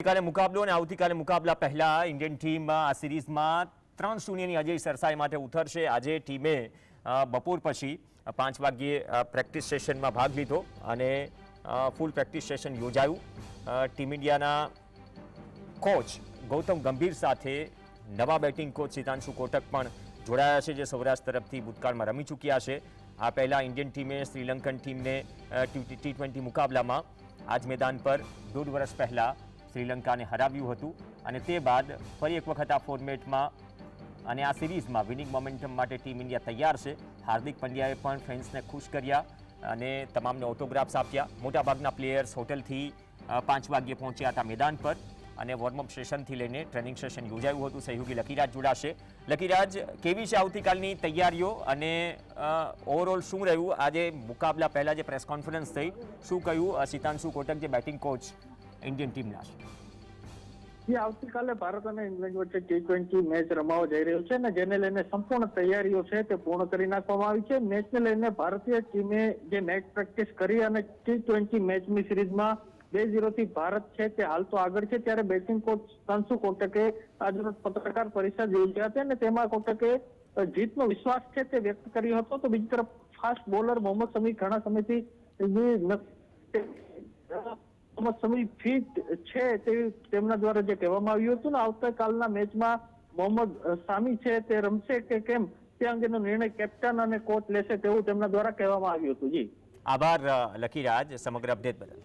આવતીકાલે મુકાબલો અને આવતીકાલે મુકાબલા પહેલા ઇન્ડિયન ટીમ આ સિરીઝમાં ત્રણ શૂન્યની અજય સરસાઈ માટે ઉતરશે. આજે ટીમે બપોર પછી પાંચ વાગ્યે પ્રેક્ટિસ સેશનમાં ભાગ લીધો અને ફૂલ પ્રેક્ટિસ સેશન યોજાયું. ટીમ ઇન્ડિયાના કોચ ગૌતમ ગંભીર સાથે નવા બેટિંગ કોચ સિતાંશુ કોટક પણ જોડાયા છે, જે સૌરાષ્ટ્ર તરફથી ભૂતકાળમાં રમી ચૂક્યા છે. આ પહેલાં ઇન્ડિયન ટીમે શ્રીલંકન ટીમને ટી ટ્વેન્ટી મુકાબલામાં આજ મેદાન પર દોઢ વર્ષ પહેલાં શ્રીલંકાને હરાવ્યું હતું અને તે બાદ ફરી એક વખત આ ફોર્મેટમાં અને આ સિરીઝમાં વિનિંગ મોમેન્ટમ માટે ટીમ ઇન્ડિયા તૈયાર છે. હાર્દિક પંડ્યાએ પણ ફેન્સને ખુશ કર્યા અને તમામને ઓટોગ્રાફ્સ આપ્યા. મોટાભાગના પ્લેયર્સ હોટલથી પાંચ વાગ્યે પહોંચ્યા હતા મેદાન પર અને વોર્મઅપ સેશનથી લઈને ટ્રેનિંગ સેશન યોજાયું હતું. સહયોગી લકીરાજ જોડાશે. લકીરાજ કેવી છે આવતીકાલની તૈયારીઓ અને ઓવરઓલ શું રહ્યું? આજે મુકાબલા પહેલાં જે પ્રેસ કોન્ફરન્સ થઈ શું કહ્યું અ, કોટક જે બેટિંગ કોચ ઇન્ડિયન ટીમના છે આવતીકાલે ભારત અને ઇંગ્લેન્ડ વચ્ચે ટી ટ્વેન્ટી મેચ રમાવા જઈ રહ્યો છે અને જેને લઈને સંપૂર્ણ તૈયારીઓ છે તે પૂર્ણ કરી નાખવામાં આવી છે. મેચને લઈને ભારતીય ટીમે જે મેચ પ્રેક્ટિસ કરી અને ટી ટ્વેન્ટી મેચની સિરીઝમાં બે ઝીરો થી ભારત છે તે હાલ તો આગળ છે. ત્યારે બેટિંગ કોચ તનસુ કોટકે આજરોજ પત્રકાર પરિષદ યોજી હતી અને તેમાં કોટકે જીતનો વિશ્વાસ છે તે વ્યક્ત કર્યો હતો. તો બીજી તરફ ફાસ્ટ બોલર મોહમ્મદ શમી ઘણા સમયથી ન- ફિટ છે તે તેમના દ્વારા જે કહેવામાં આવ્યું હતું ને, આવતીકાલના મેચમાં મોહમ્મદ સામી છે તે રમશે કે કેમ? તે અંગેનો નિર્ણય કેપ્ટન અને કોચ લેશે તેવું તેમના દ્વારા કહેવામાં આવ્યું હતું. જી. આભાર લકીરાજ સમગ્ર અપડેટ બદલ.